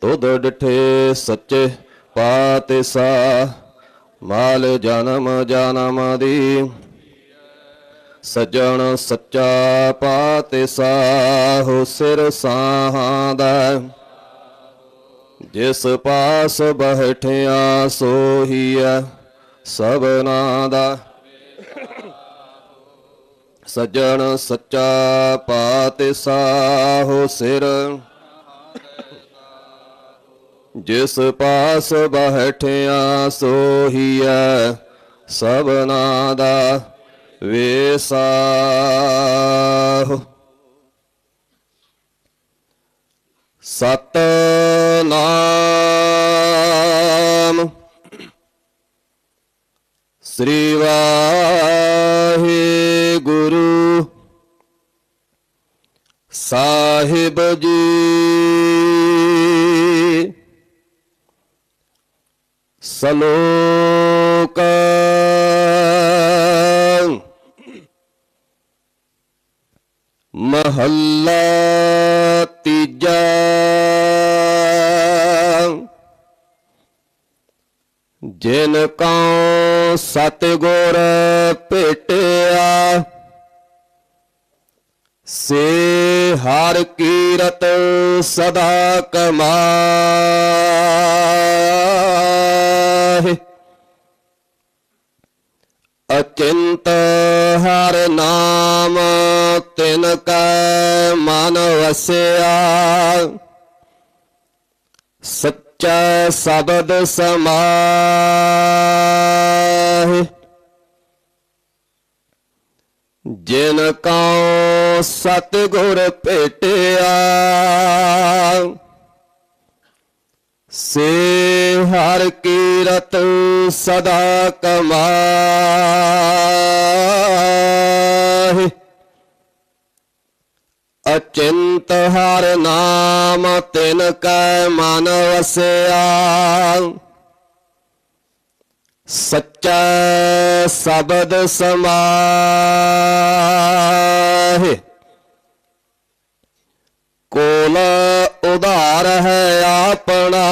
ਤੁਧ ਡਿਠੇ ਸੱਚੇ ਪਾਤੇ ਸਾ ਮਾਲ ਜਨਮ ਜਨਮ ਦੀ। ਸਜਣ ਸੱਚਾ ਪਾਤੇ ਸਾਹੋ ਸਿਰ ਸਾਹਾਂ ਦਾ। ਜਿਸ ਪਾਸ ਬਹਿਠਿਆ ਸੋਹੀਐ ਸਭਨਾ ਦਾ। ਸਜਣ ਸੱਚਾ ਪਾਤੇ ਸਾਹੋ ਸਿਰ ਜਿਸ ਪਾਸ ਬਹਿਠਿਆ ਸੋਹੀਐ ਸਭਨਾ ਦਾ ਵੇਸਾ ਸਤ ਨਾਮ ਸ੍ਰੀ ਵਾਹਿਗੁਰੂ। ਸਾਹਿਬ ਜੀ। ਸਲੋਕ ਮਹੱਲਾ ਤੀਜਾ ਜਿਨ ਕਉ ਸਤਿਗੁਰ ਭੇਟਿਆ ਸੇ ਹਰ ਕੀਰਤ ਸਦਾ ਕਮਾਏ ਅਚਿੰਤ ਹਰ ਨਾਮ ਤਿਨ ਕੈ ਮਨ ਵਸਿਆ। ਸੱਚਾ ਸ਼ਬਦ ਸਮਾਹਿ। ਜਿਨ ਕਉ ਸਤਿਗੁਰ ਭੇਟਿਆ। ਸੇ ਹਰ ਕੀਰਤ ਸਦਾ ਕਮਾਹਿ। ਅਚਿੰਤ ਹਰ ਨਾਮ ਤਿਨ ਕੈ ਮਨ ਵਸਿਆ। ਸੱਚਾ ਸ਼ਬਦ ਸਮਾਹਿ। ਕੋਲ ਉਧਾਰ ਹੈ ਆਪਣਾ।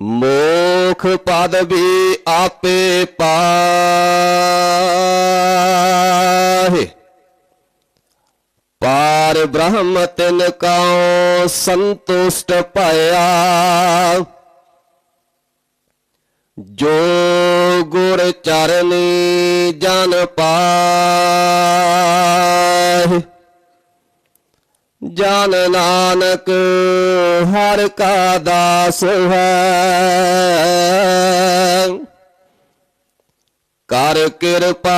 ਮੋਖ ਪਦ ਵੀ ਆਪੇ ਪਾਹੇ। ਪਾਰ ਬ੍ਰਹਮ ਤਿਨ ਕਉ ਸੰਤੁਸ਼ਟ ਭਇਆ। ਜੋ ਗੁਰ ਚਰਨੀ ਜਨ ਪਾਹਿ ਜਨ ਨਾਨਕ, ਹਰ ਕਾ ਦਾਸ ਹੈ। ਕਰ ਕਿਰਪਾ,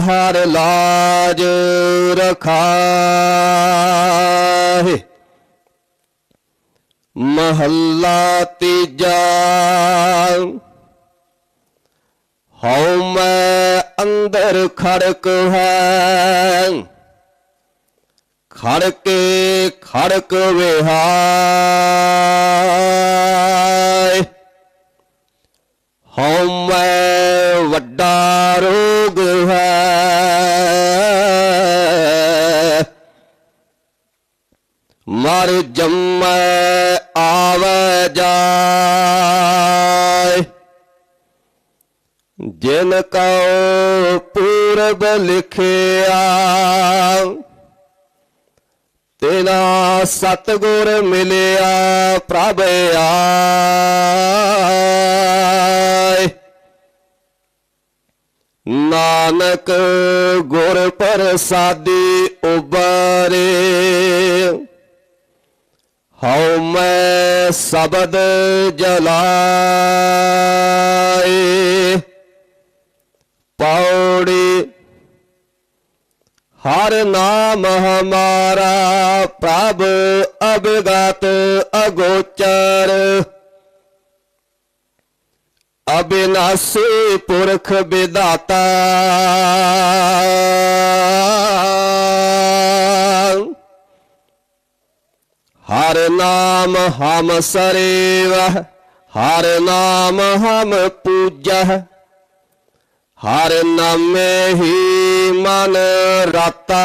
ਹਰ ਲਾਜ ਰਖਾਹੇ ਮਹੱਲਾ ਤੀਜਾ, ਹਉ ਮੈਂ ਅੰਦਰ ਖੜਕ ਹੈ। ਖੜਕੇ ਖੜਕ ਵਿਹਾਏ। ਹਉ ਮੈਂ ਵੱਡਾ ਰੋਗ ਹੈ। ਮਰ ਜੰਮੈ ਆਵੈ ਜਾਏ। ਜਿਨ ਕਉ ਪੂਰਬ ਲਿਖਿਆ ਤੇਰਾ ਸਤਗੁਰ ਮਿਲਿਆ ਪ੍ਰਭ ਆਏ। ਨਾਨਕ ਗੁਰ ਪ੍ਰਸਾਦੀ ਉਬਰੇ ਹਉ ਮੈਂ ਸ਼ਬਦ ਜਲਾਏ। ਪੌੜੀ ਹਰ ਨਾਮ ਹਮਾਰਾ ਪ੍ਰਭ ਅਬਗਤ ਅਗੋਚਰ। ਅਬਿਨਾਸੀ ਪੁਰਖ ਵਿਦਾਤਾ ਹਰ ਨਾਮ ਹਮ ਸਰੇਵ, ਹਰ ਨਾਮ ਹਮ ਪੂਜਹ। ਹਰ ਨਾਮੇ ਹੀ ਮਨ ਰਤਾ।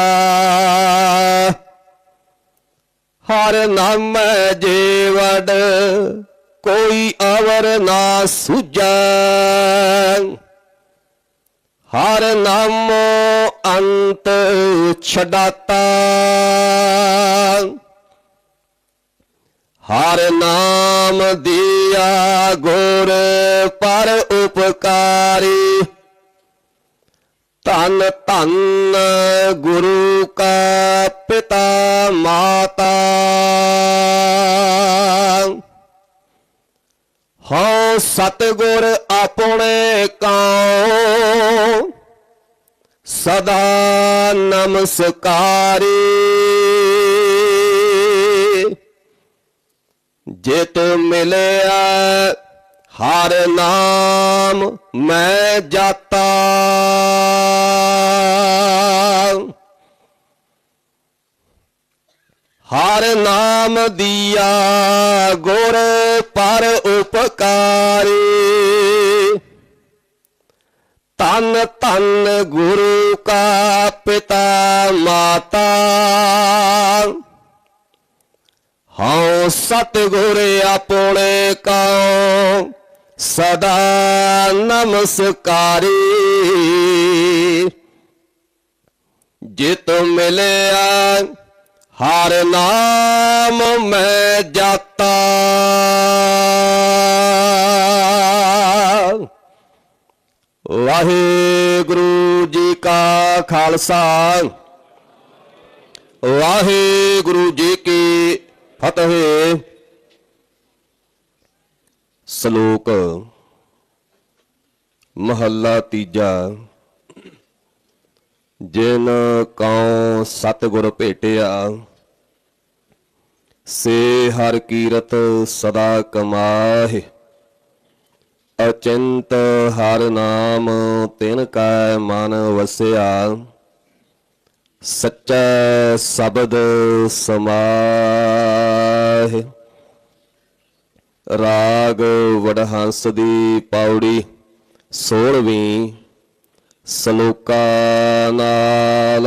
ਹਰ ਨਾਮ ਜੀਵੜ ਕੋਈ ਅਵਰ ਨਾ ਸੁਝੈ। ਹਰ ਨਾਮ ਅੰਤ ਛਡਾਤਾ। ਹਰ ਨਾਮ ਦਿਆ ਗੁਰ ਪਰ ਉਪਕਾਰੀ। ਧੰਨ ਧੰਨ ਗੁਰੂ ਕਾ ਪਿਤਾ ਮਾਤਾ। ਹਉ ਸਤਿਗੁਰ ਆਪਣੇ ਕਉ ਸਦਾ ਨਮਸਕਾਰੀ। ਜਿਤ ਮਿਲਿਆ ਹਰ ਨਾਮ ਮੈਂ ਜਾਤਾ। ਹਰ ਨਾਮ ਦੀਆ ਗੁਰ ਪਰ ਉਪਕਾਰੀ। ਤਨ ਤਨ ਗੁਰੂ ਕਾ ਪਿਤਾ ਮਾਤਾ। ਹਉ ਸਤਿਗੁਰ ਆਪਣੇ ਕਉ ਸਦਾ ਨਮਸਕਾਰੀ। ਜਿਤ ਮਿਲਿਆ, ਹਰ ਨਾਮ ਮੈਂ ਜਾਤਾ। ਵਾਹਿਗੁਰੂ ਜੀ ਕਾ ਖਾਲਸਾ। ਵਾਹਿਗੁਰੂ ਜੀ ਕੀ ਫਤਿਹ। ਸ਼ਲੋਕ, ਮਹੱਲਾ ਤੀਜਾ। ਜਿਨ ਕਉ ਸਤਿਗੁਰ ਭੇਟਿਆ, ਸੇ ਹਰ ਕੀਰਤ ਸਦਾ ਕਮਾਹਿ। ਅਚਿੰਤ ਹਰ ਨਾਮ ਤਿਨ ਕੈ ਮਨ ਵਸਿਆ। ਸੱਚਾ ਸ਼ਬਦ ਸਮਾਹਿ। ਰਾਗ ਵਡਹੰਸ ਦੀ ਪੌੜੀ 16ਵੀਂ ਸ਼ਲੋਕਾ ਨਾਲ।